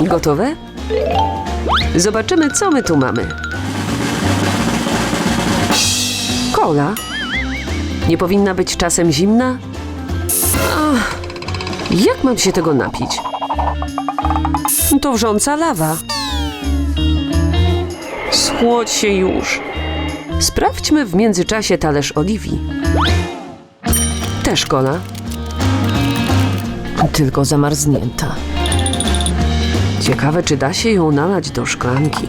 Gotowe? Zobaczymy, co my tu mamy. Kola. Nie powinna być czasem zimna? Ach, jak mam się tego napić? To wrząca lawa. Schłodź się już. Sprawdźmy w międzyczasie talerz oliwii. Też kola. Tylko zamarznięta. Ciekawe, czy da się ją nalać do szklanki.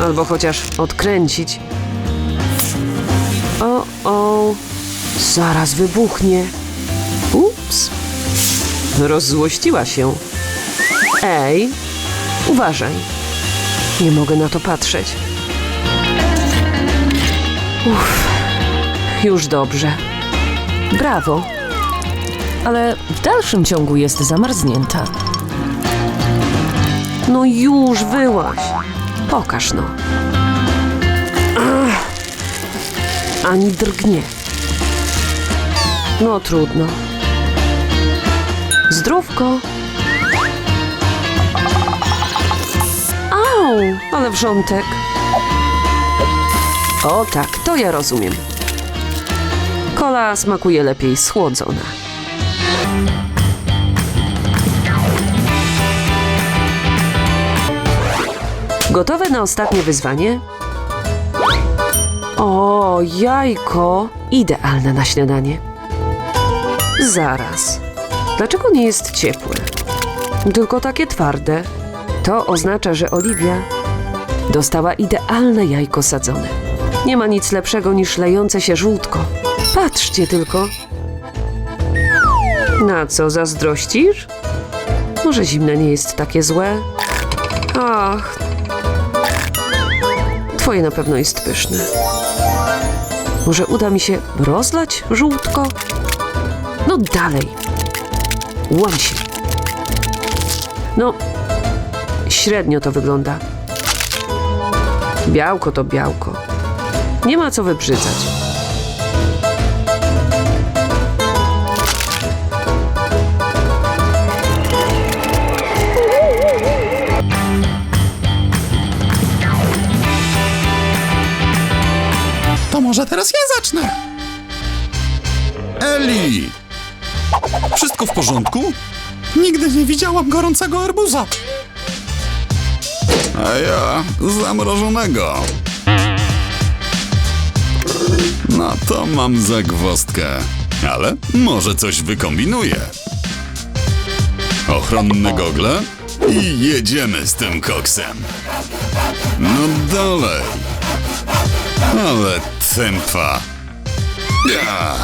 Albo chociaż odkręcić. O, o, zaraz wybuchnie. Ups. Rozzłościła się. Ej, uważaj. Nie mogę na to patrzeć. Uff, już dobrze. Brawo. Ale w dalszym ciągu jest zamarznięta. No już wyłaś. Pokaż no. Ach, ani drgnie. No trudno. Zdrówko. Au, ale wrzątek. O tak, to ja rozumiem. Kola smakuje lepiej schłodzona. Gotowe na ostatnie wyzwanie? O, jajko! Idealne na śniadanie. Zaraz. Dlaczego nie jest ciepłe? Tylko takie twarde. To oznacza, że Oliwia dostała idealne jajko sadzone. Nie ma nic lepszego niż lejące się żółtko. Patrzcie tylko. Na co zazdrościsz? Może zimne nie jest takie złe? Ach, Twoje na pewno jest pyszne. Może uda mi się rozlać żółtko? No dalej. Łam się. No, średnio to wygląda. Białko to białko. Nie ma co wybrzydzać. Może teraz ja zacznę. Eli! Wszystko w porządku? Nigdy nie widziałam gorącego arbuza. A ja zamrożonego. No to mam zagwozdkę. Ale może coś wykombinuję. Ochronne gogle i jedziemy z tym koksem. No dalej. Ale tempa. Ja.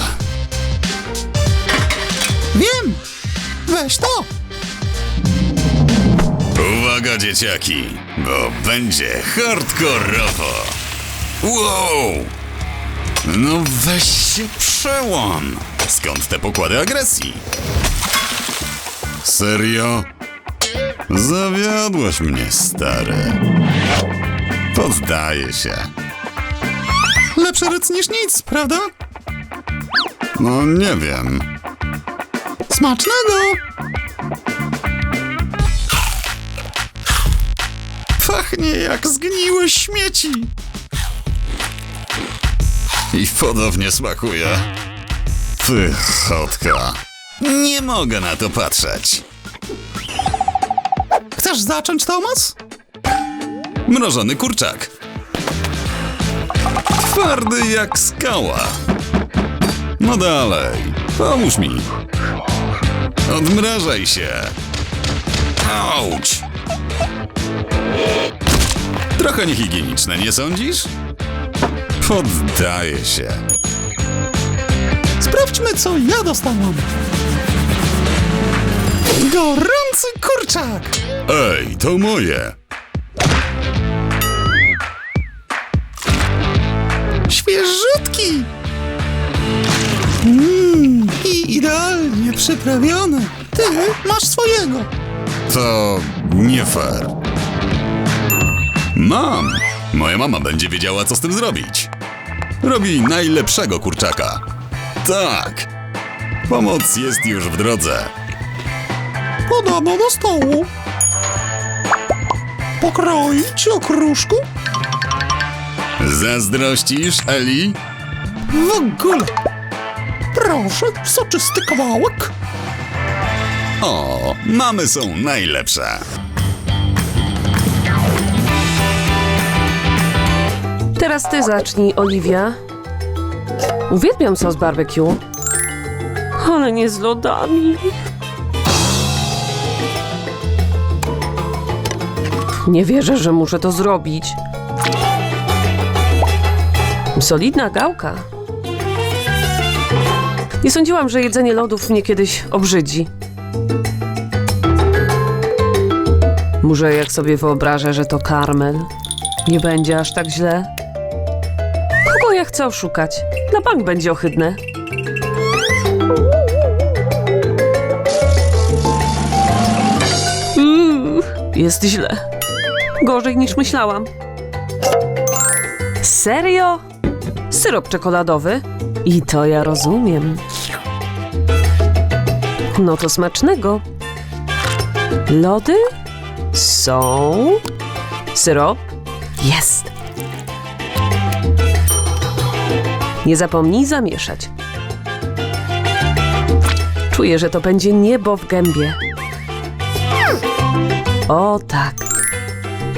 Wiem. Weź to. Uwaga dzieciaki, bo będzie hardkorowo. Wow! No weź się przełam. Skąd te pokłady agresji? Serio? Zawiodłaś mnie, stary. Poddaję się. Lepszy ryc niż nic, prawda? No nie wiem. Smacznego. Pachnie jak zgniłe śmieci. I podobnie smakuje. Pychotka. Nie mogę na to patrzeć. Chcesz zacząć, Tomas? Mrożony kurczak. Twardy jak skała. No dalej, pomóż mi. Odmrażaj się. Auć. Trochę niehigieniczne, nie sądzisz? Poddaję się. Sprawdźmy, co ja dostałam. Gorący kurczak. Ej, to moje. Świeżutki. Mmm, i idealnie przyprawiony. Ty masz swojego. To nie fair. Mam. Moja mama będzie wiedziała, co z tym zrobić. Robi najlepszego kurczaka. Tak. Pomoc jest już w drodze. Podano do stołu. Pokroić okruszku? Zazdrościsz, Eli? W ogóle. Proszę, soczysty kawałek. O, mamy są najlepsze. Teraz ty zacznij, Oliwia. Uwielbiam sos barbecue. Ale nie z lodami. Nie wierzę, że muszę to zrobić. Solidna gałka. Nie sądziłam, że jedzenie lodów mnie kiedyś obrzydzi. Może jak sobie wyobrażę, że to karmel, nie będzie aż tak źle. Kogo ja chcę oszukać? Na bank będzie ohydne. Uuu, jest źle. Gorzej niż myślałam. Serio? Syrop czekoladowy? I to ja rozumiem. No to smacznego. Lody? Są. Syrop? Jest. Nie zapomnij zamieszać. Czuję, że to będzie niebo w gębie. O tak.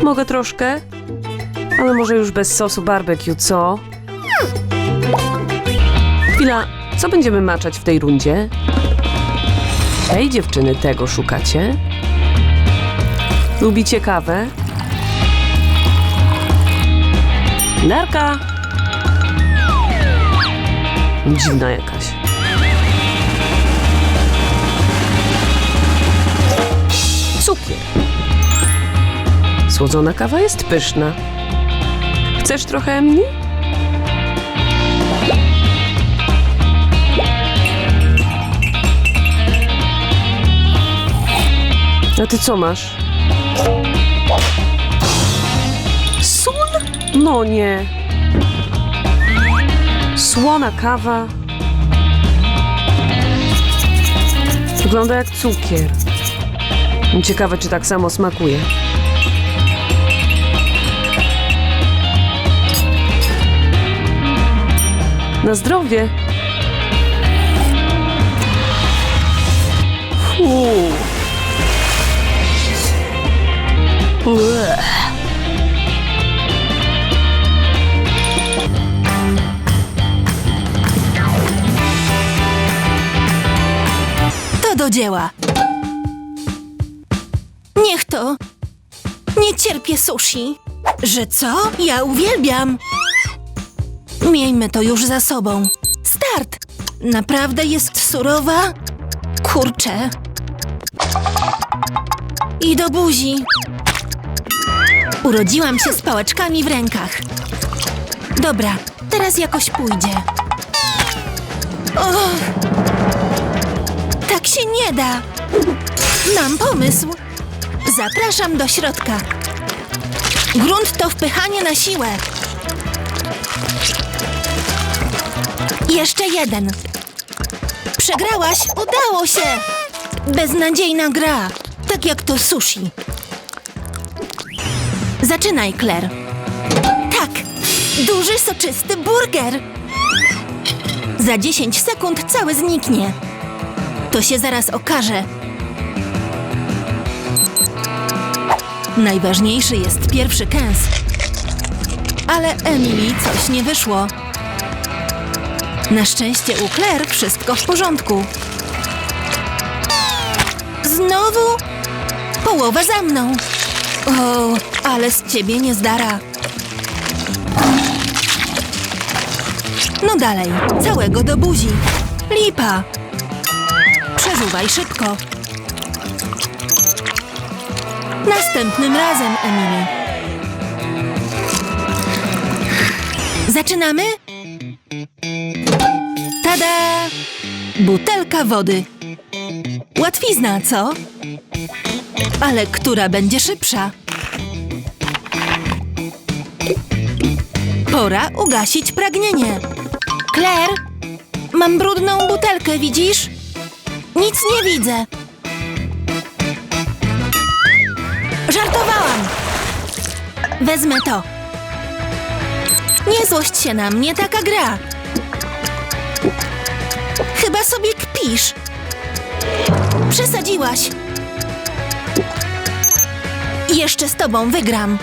Mogę troszkę? Ale może już bez sosu barbecue, co? Chwila, co będziemy maczać w tej rundzie? Ej, dziewczyny, tego szukacie? Lubicie kawę? Narka! Dziwna jakaś. Cukier. Słodzona kawa jest pyszna. Chcesz trochę, Emily? Ty co masz? Sól? No nie. Słona kawa. Wygląda jak cukier. Ciekawe, czy tak samo smakuje. Na zdrowie. Fuu. To do dzieła. Niech to. Nie cierpię sushi. Że co? Ja uwielbiam. Miejmy to już za sobą. Start! Naprawdę jest surowa? Kurczę. I do buzi. Urodziłam się z pałeczkami w rękach. Dobra, teraz jakoś pójdzie. Tak się nie da. Mam pomysł. Zapraszam do środka. Grunt to wpychanie na siłę. Jeszcze jeden. Przegrałaś? Udało się! Beznadziejna gra. Tak jak to sushi. Zaczynaj, Claire. Tak. Duży, soczysty burger. Za 10 sekund cały zniknie. To się zaraz okaże. Najważniejszy jest pierwszy kęs. Ale Emily coś nie wyszło. Na szczęście u Claire wszystko w porządku. Znowu? Połowa za mną. O, ale z ciebie nie zdara. No dalej, całego do buzi. Lipa. Przeżuwaj szybko. Następnym razem, Emily. Zaczynamy? Tada! Butelka wody. Łatwizna, co? Ale która będzie szybsza? Pora ugasić pragnienie. Claire, mam brudną butelkę, widzisz? Nic nie widzę. Żartowałam! Wezmę to. Nie złość się na mnie, taka gra. Chyba sobie kpisz. Przesadziłaś. Jeszcze z tobą wygram.